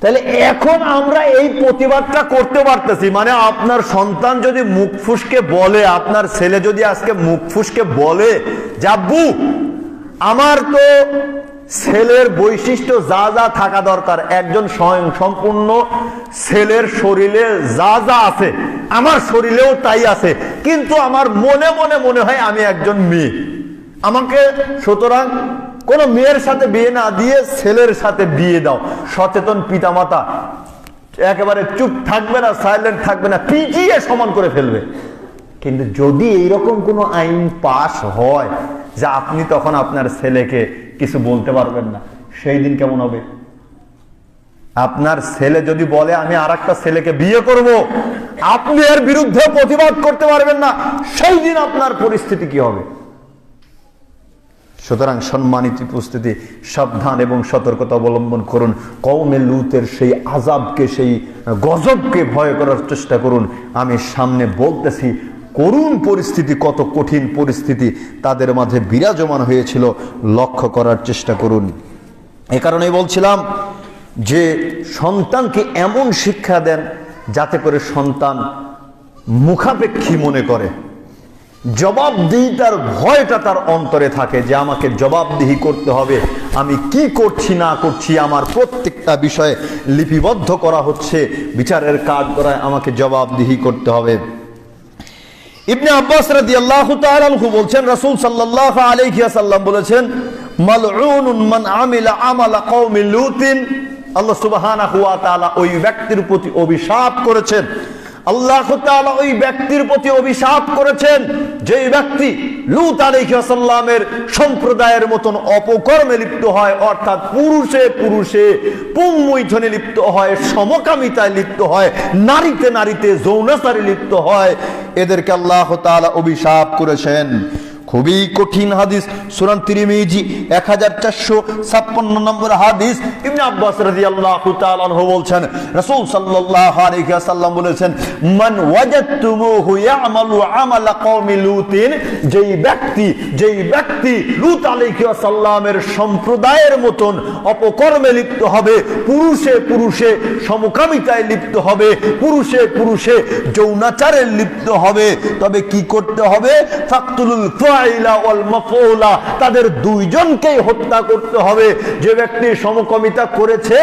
তাহলে এখন আমরা এই প্রতিবাদটা করতে পারতেছি। মানে আপনার সন্তান যদি মুখ ফুসকে বলে, আপনার ছেলে যদি আজকে মুখ ফুসকে বলে যাব্বু আমার তো ছেলের বৈশিষ্ট্য যা যা থাকা দরকার, একজন স্বয়ং সম্পূর্ণ ছেলের শরীরে যা যা আছে, আমার শরীরেও তাই আছে, কিন্তু আমার মনে মনে মনে হয় আমি একজন মেয়ে। আমাকে সুতরাং কোন মেয়ের সাথে বিয়ে না দিয়ে ছেলের সাথে বিয়ে দাও। সচেতন পিতামাতা, একেবারে চুপ থাকবে না সাইলেন্ট থাকবে না পিটিয়ে সমান করে ফেলবে। কিন্তু যদি এইরকম কোনো আইন পাশ হয়, যে আপনি তখন আপনার ছেলেকে কিছু বলতে পারবেন না, সেই দিন কেমন হবে? আপনার ছেলে যদি বলে, আমি আর একটা ছেলেকে বিয়ে করব আপনি এর বিরুদ্ধে প্রতিবাদ করতে পারবেন না। সেই দিন আপনার পরিস্থিতি কি হবে? সুতরাং সম্মানিত উপস্থিতি, সাবধান এবং সতর্কতা অবলম্বন করুন। কৌমে লুতের সেই আজাবকে সেই গজবকে ভয় করার চেষ্টা করুন। আমি সামনে বলতেছি, করুণ পরিস্থিতি, কত কঠিন পরিস্থিতি তাদের মাঝে বিরাজমান হয়েছিল, লক্ষ্য করার চেষ্টা করুন। এ কারণেই বলছিলাম যে, সন্তানকে এমন শিক্ষা দেন যাতে করে সন্তান মুখাপেক্ষী মনে করে। জবাবদিহিতার ভয়টা তার অন্তরে থাকে যে আমাকে জবাবদিহি করতে হবে। আমি কি করছি, না করছি, আমার প্রত্যেকটা বিষয়ে লিপিবদ্ধ করা হচ্ছে। বিচারের কাজ করায় আমাকে জবাবদিহি করতে হবে। ইবনে আব্বাস রাদিয়াল্লাহু তাআলা আনহু বলছেন, রাসূল সাল্লাল্লাহু আলাইহি ওয়াসাল্লাম বলেছেন, মালউনুন আমিলা আমালা কওমি লুতিন। আল্লাহ সুবহানাহু ওয়া তাআলা ওই ব্যক্তির প্রতি অভিশাপ করেছেন। আল্লাহ ওই ব্যক্তির প্রতি অভিশাপ করেছেন যে ব্যক্তি লুত আলাইহিসসালামের সম্প্রদায়ের মতন অপকর্মে লিপ্ত হয়, অর্থাৎ পুরুষে পুরুষে পুংমৈথনে লিপ্ত হয়, সমকামিতায় লিপ্ত হয়, নারীতে নারীতে যৌনাচারে লিপ্ত হয়। এদেরকে আল্লাহ তালা অভিশাপ করেছেন। খুবই কঠিন হাদিস। সুরান তিরিমিজি এক হাজার চারশো ছাপ্পান্ন নম্বর হাদিস। ইবনে আব্বাস রাদিয়াল্লাহু তাআলা আনহু বলছেন, রাসূল আলাইহি বলেছেন, মান লুতিন যেই ব্যক্তি যেই ব্যক্তি লূত সম্প্রদায়ের মতন অপকর্মে লিপ্ত হবে, পুরুষে পুরুষে সমকামিতায় লিপ্ত হবে, পুরুষে পুরুষে যৌনাচারে লিপ্ত হবে, তবে কি করতে হবে? ফাকতুলুল তাদের দুইজনকেই হত্যা করতে হবে। যে ব্যক্তি সমকামিতা করেছে,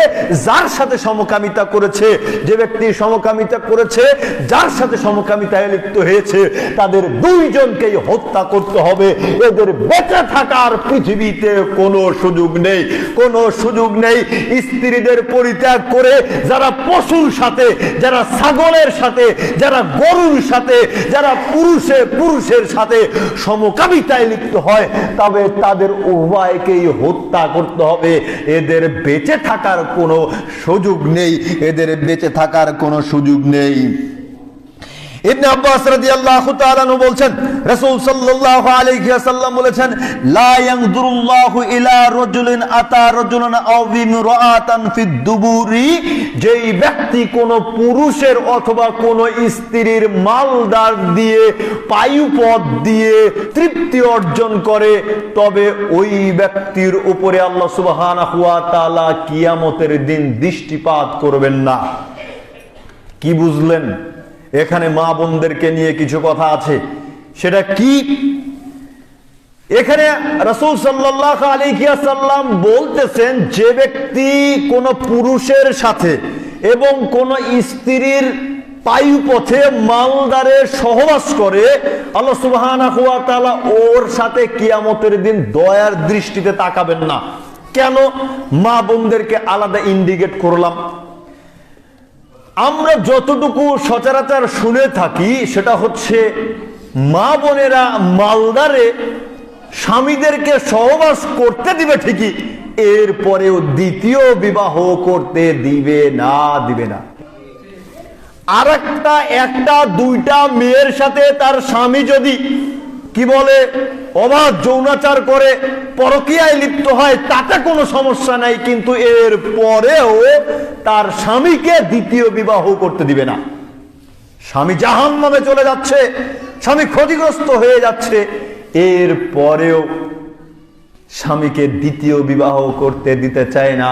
যার সাথে সমকামিতা করেছে, যে ব্যক্তি সমকামিতা করেছে, যার সাথে সমকামিতায় লিপ্ত হয়েছে, তাদের দুইজনকেই হত্যা করতে হবে। এদের বেঁচে থাকার পৃথিবীতে কোনো সুযোগ নেই। কোনো সুযোগ নেই স্ত্রীদের পরিত্যাগ করে, যারা পশুর সাথে, যারা ছাগলের সাথে, যারা গরুর সাথে, যারা পুরুষে পুরুষের সাথে সমকামিতায় লিখতে হয়, তবে তাদের উভয়কেই হত্যা করতে হবে। এদের বেঁচে থাকার কোনো সুযোগ নেই, এদের বেঁচে থাকার কোনো সুযোগ নেই। ইবনে আব্বাস রাদিয়াল্লাহু তাআলা বলছেন, রাসূল সাল্লাল্লাহু আলাইহি ওয়াসাল্লাম বলেছেন, লা ইলা রাজুলিন আতা রাজুলান আও ফিদ দুবুরি যেই ব্যক্তি কোন পুরুষের অথবা কোন স্ত্রীর মালদার দিয়ে পায়ুপথ দিয়ে তৃপ্তি অর্জন করে, তবে ওই ব্যক্তির উপরে আল্লাহ সুবহানাহু ওয়া তাআলা কিয়ামতের দিন দৃষ্টিপাত করবেন না। কি বুঝলেন? এখানে মা বোনদেরকে নিয়ে কিছু কথা আছে। সেটা কি? এখানে রসুল সাল্লাহ আলিকিয়াসাল্লাম বলতেছেন, যে ব্যক্তি কোন পুরুষের সাথে এবং কোন স্ত্রীর পায়ুপথে মালদারে সহবাস করে, আল্লাহ সুবাহ ওর সাথে কিয়ামতের দিন দয়ার দৃষ্টিতে তাকাবেন না। কেন? মা বোনদেরকে আলাদা ইন্ডিকেট করলাম। আমরা যতটুকু সচরাচর শুনে থাকি, সেটা হচ্ছে মা বোনেরা মালদারে স্বামীদেরকে সহবাস করতে দিবে ঠিকই, এরপরেও দ্বিতীয় বিবাহ করতে দিবে না দিবে না। আর একটা একটা, দুইটা মেয়ের সাথে তার স্বামী যদি কি বলে? অবাধ যৌনাচার করে পরকিয়ায় লিপ্ত হয়, তাতে কোনো সমস্যা নাই, কিন্তু এর পরেও তার স্বামীকে দ্বিতীয় বিবাহ করতে দিবে না। স্বামী জাহান নামে চলে যাচ্ছে, স্বামী ক্ষতিগ্রস্ত হয়ে যাচ্ছে, এর পরেও স্বামীকে দ্বিতীয় বিবাহ করতে দিতে চায় না।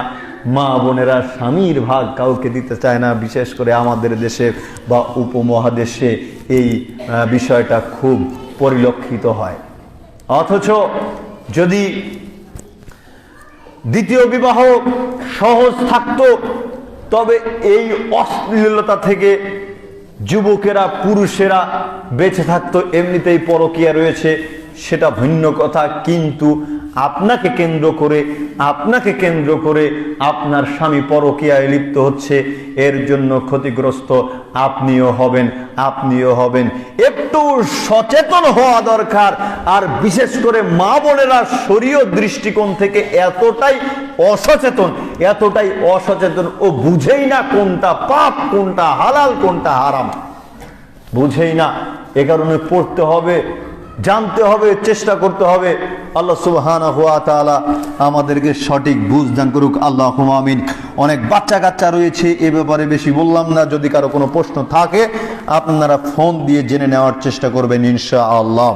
মা বোনেরা স্বামীর ভাগ কাউকে দিতে চায় না, বিশেষ করে আমাদের দেশে বা উপমহাদেশে। এই বিষয়টা খুব পরিলক্ষিত হয়। অথচ যদি দ্বিতীয় বিবাহ সহজ থাকত, তবে এই অশ্লীলতা থেকে যুবকেরা, পুরুষেরা বেঁচে থাকতো, এমনিতেই পরকিয়া রয়েছে, সেটা ভিন্ন কথা। কিন্তু আপনাকে কেন্দ্র করে, আপনাকে কেন্দ্র করে আপনার স্বামী পরকিয়ায় লিপ্ত হচ্ছে, এর জন্য ক্ষতিগ্রস্ত আপনিও হবেন আপনিও হবেন। একটু সচেতন হওয়া দরকার, আর বিশেষ করে মা বোনেরা শরীয় দৃষ্টিকোণ থেকে এতটাই অসচেতন এতটাই অসচেতন, ও বুঝেই না কোনটা পাপ, কোনটা হালাল, কোনটা হারাম। বুঝেই না, এ কারণে পড়তে হবে জানতে হবে, চেষ্টা করতে হবে। আল্লাহ সুবহান আমাদেরকে সঠিক বুঝ দান করুক। আল্লাহ আমিন। অনেক বাচ্চা কাচ্চা রয়েছে, এ ব্যাপারে বেশি বললাম না। যদি কারও কোনো প্রশ্ন থাকে, আপনারা ফোন দিয়ে জেনে নেওয়ার চেষ্টা করবেন ইনশা আল্লাহ